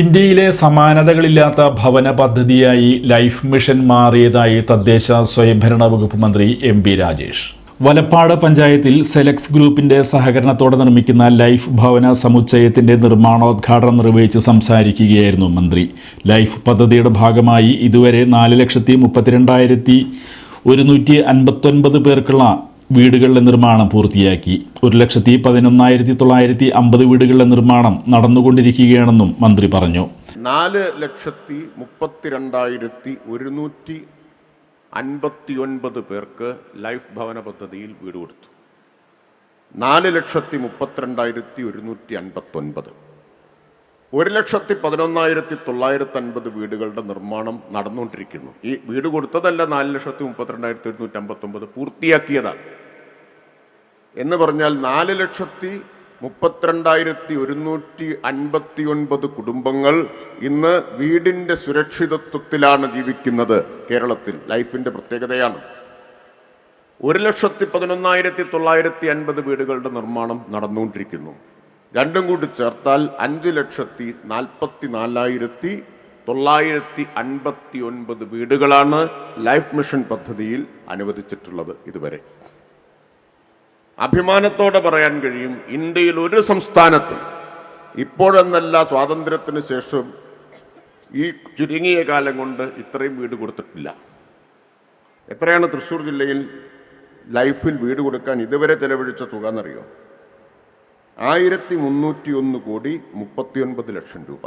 ഇന്ത്യയിലെ സമാനതകളില്ലാത്ത ഭവന പദ്ധതിയായി ലൈഫ് മിഷൻ മാറിയതായി തദ്ദേശ സ്വയംഭരണ വകുപ്പ് മന്ത്രി എം പി രാജേഷ്. വലപ്പാട് പഞ്ചായത്തിൽ സെലക്സ് ഗ്രൂപ്പിന്റെ സഹകരണത്തോടെ നിർമ്മിക്കുന്ന ലൈഫ് ഭവന സമുച്ചയത്തിന്റെ നിർമ്മാണോദ്ഘാടനം നിർവഹിച്ച് സംസാരിക്കുകയായിരുന്നു മന്ത്രി. ലൈഫ് പദ്ധതിയുടെ ഭാഗമായി ഇതുവരെ നാല് ലക്ഷത്തി മുപ്പത്തിരണ്ടായിരത്തി ഒരുന്നൂറ്റി അൻപത്തൊൻപത് പേർക്കുള്ള വീടുകളുടെ നിർമ്മാണം പൂർത്തിയാക്കി. ഒരു ലക്ഷത്തി പതിനൊന്നായിരത്തി തൊള്ളായിരത്തി അമ്പത് വീടുകളുടെ നിർമ്മാണം നടന്നുകൊണ്ടിരിക്കുകയാണെന്നും മന്ത്രി പറഞ്ഞു. നാല് ലക്ഷത്തി മുപ്പത്തിരണ്ടായിരത്തി ഒരുന്നൂറ്റി അൻപത്തി ഒൻപത് പേർക്ക് ലൈഫ് ഭവന പദ്ധതിയിൽ വീട് കൊടുത്തു. നാല് ലക്ഷത്തി മുപ്പത്തിരണ്ടായിരത്തി ഒരുന്നൂറ്റി അൻപത്തൊൻപത്. ഒരു ലക്ഷത്തി പതിനൊന്നായിരത്തി തൊള്ളായിരത്തി അൻപത് വീടുകളുടെ നിർമ്മാണം നടന്നുകൊണ്ടിരിക്കുന്നു. ഈ വീട് കൊടുത്തതല്ല നാല് ലക്ഷത്തി മുപ്പത്തിരണ്ടായിരത്തി ഒരുന്നൂറ്റി അമ്പത്തൊമ്പത് പൂർത്തിയാക്കിയതാണ്. എന്ന് പറഞ്ഞാൽ നാല് ലക്ഷത്തി മുപ്പത്തിരണ്ടായിരത്തി ഒരുന്നൂറ്റി അൻപത്തി ഒൻപത് കുടുംബങ്ങൾ ഇന്ന് വീടിന്റെ സുരക്ഷിതത്വത്തിലാണ് ജീവിക്കുന്നത് കേരളത്തിൽ. ലൈഫിന്റെ പ്രത്യേകതയാണ്. ഒരു ലക്ഷത്തി പതിനൊന്നായിരത്തി തൊള്ളായിരത്തി അൻപത് വീടുകളുടെ നിർമ്മാണം നടന്നുകൊണ്ടിരിക്കുന്നു. രണ്ടും കൂടി ചേർത്താൽ അഞ്ച് ലക്ഷത്തി നാൽപ്പത്തി നാലായിരത്തി തൊള്ളായിരത്തി അൻപത്തി ഒൻപത് വീടുകളാണ് ലൈഫ് മിഷൻ പദ്ധതിയിൽ അനുവദിച്ചിട്ടുള്ളത് ഇതുവരെ. അഭിമാനത്തോടെ പറയാൻ കഴിയും ഇന്ത്യയിൽ ഒരു സംസ്ഥാനത്തും ഇപ്പോഴെന്നല്ല സ്വാതന്ത്ര്യത്തിന് ശേഷം ഈ ചുരുങ്ങിയ കാലം കൊണ്ട് ഇത്രയും വീട് കൊടുത്തിട്ടില്ല. എത്രയാണ് തൃശ്ശൂർ ജില്ലയിൽ ലൈഫിൽ വീട് കൊടുക്കാൻ ഇതുവരെ ചെലവഴിച്ച തുക എന്നറിയോ? ആയിരത്തി മുന്നൂറ്റി ഒന്ന് കോടി മുപ്പത്തിയൊൻപത് ലക്ഷം രൂപ.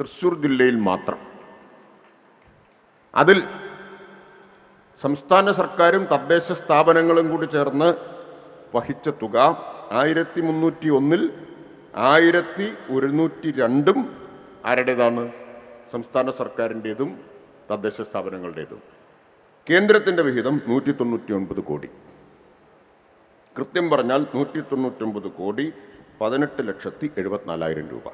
തൃശ്ശൂർ ജില്ലയിൽ മാത്രം. അതിൽ സംസ്ഥാന സർക്കാരും തദ്ദേശ സ്ഥാപനങ്ങളും കൂടി ചേർന്ന് വഹിച്ച തുക ആയിരത്തി മുന്നൂറ്റി ഒന്നിൽ ആയിരത്തി ഒരുന്നൂറ്റി രണ്ടും ആരുടേതാണ്? സംസ്ഥാന സർക്കാരിന്റേതും തദ്ദേശ സ്ഥാപനങ്ങളുടേതും. കേന്ദ്രത്തിന്റെ വിഹിതം നൂറ്റി തൊണ്ണൂറ്റി ഒൻപത് കോടി. കൃത്യം പറഞ്ഞാൽ നൂറ്റി തൊണ്ണൂറ്റൊമ്പത് കോടി പതിനെട്ട് ലക്ഷത്തി എഴുപത്തിനാലായിരം രൂപ.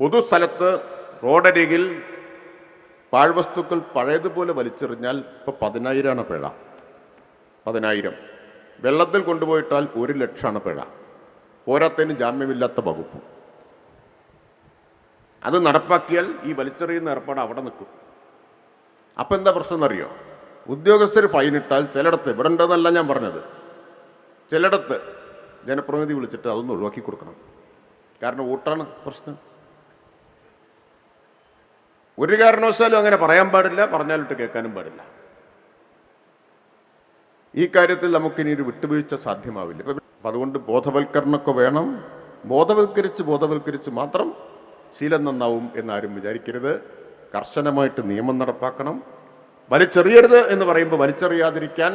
പൊതുസ്ഥലത്ത് റോഡരികിൽ പാഴ്വസ്തുക്കൾ പഴയതുപോലെ വലിച്ചെറിഞ്ഞാൽ ഇപ്പോൾ പതിനായിരമാണ് പിഴ. പതിനായിരം. വെള്ളത്തിൽ കൊണ്ടുപോയിട്ടാൽ ഒരു ലക്ഷമാണ് പിഴ. പോരാത്തതിന് ജാമ്യമില്ലാത്ത വകുപ്പ്. അത് നടപ്പാക്കിയാൽ ഈ വലിച്ചെറിയുന്ന ഏർപ്പാട് അവിടെ നിൽക്കും. അപ്പം എന്താ പ്രശ്നം എന്നറിയോ? ഉദ്യോഗസ്ഥർ ഫൈൻ ഇട്ടാൽ ചിലയിടത്ത് ഇവിടെ ഉണ്ടെന്നല്ല ഞാൻ പറഞ്ഞത്. ചിലയിടത്ത് ജനപ്രതിനിധി വിളിച്ചിട്ട് അതൊന്ന് ഒഴിവാക്കി കൊടുക്കണം. കാരണം വോട്ടാണ് പ്രശ്നം. ഒരു കാരണവശാലും അങ്ങനെ പറയാൻ പാടില്ല പറഞ്ഞാലിട്ട് കേൾക്കാനും പാടില്ല. ഈ കാര്യത്തിൽ നമുക്കിനി ഒരു വിട്ടുവീഴ്ച സാധ്യമാവില്ല. ഇപ്പം അതുകൊണ്ട് ബോധവൽക്കരണമൊക്കെ വേണം. ബോധവൽക്കരിച്ച് ബോധവൽക്കരിച്ച് മാത്രം ശീലം നന്നാവും എന്നാരും വിചാരിക്കരുത്. കർശനമായിട്ട് നിയമം നടപ്പാക്കണം. വലിച്ചെറിയരുത് എന്ന് പറയുമ്പോൾ വലിച്ചെറിയാതിരിക്കാൻ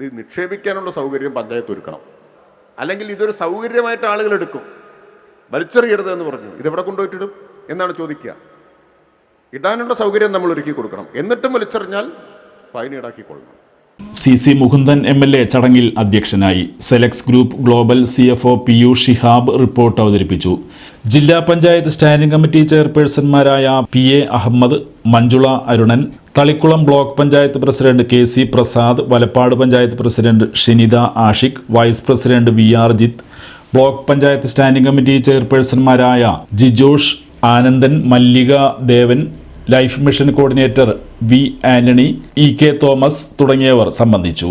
ഇത് നിക്ഷേപിക്കാനുള്ള സൗകര്യം പഞ്ചായത്ത് ഒരുക്കണം. അല്ലെങ്കിൽ ഇതൊരു സൗകര്യമായിട്ട് ആളുകൾ എടുക്കും. വലിച്ചെറിയരുത് എന്ന് പറഞ്ഞു. ഇതെവിടെ കൊണ്ടുപോയിട്ടിടും എന്നാണ് ചോദിക്കുക. ഇടാനുള്ള സൗകര്യം നമ്മൾ ഒരുക്കി കൊടുക്കണം. എന്നിട്ടും വലിച്ചെറിഞ്ഞാൽ fine ഈടാക്കിക്കൊള്ളണം C C Mukundan M L A ചടങ്ങിൽ അധ്യക്ഷനായി Selex group global C F O P U Shihab report അവതരിപ്പിച്ചു. ജില്ലാ panchayat standing committee ചെയർപേഴ്സൺമാരായ P A Ahammed Manjula Arunan Thalikkulam block panchayat president K C Prasad Valappad panchayat president Shinitha Ashiq vice president V R Jith block panchayat standing committee ചെയർപേഴ്സൺമാരായ Jijosh Anandan Mallika Devan life mission coordinator V Antony E K Thomas തുടങ്ങിയവർ സംബന്ധിച്ചു.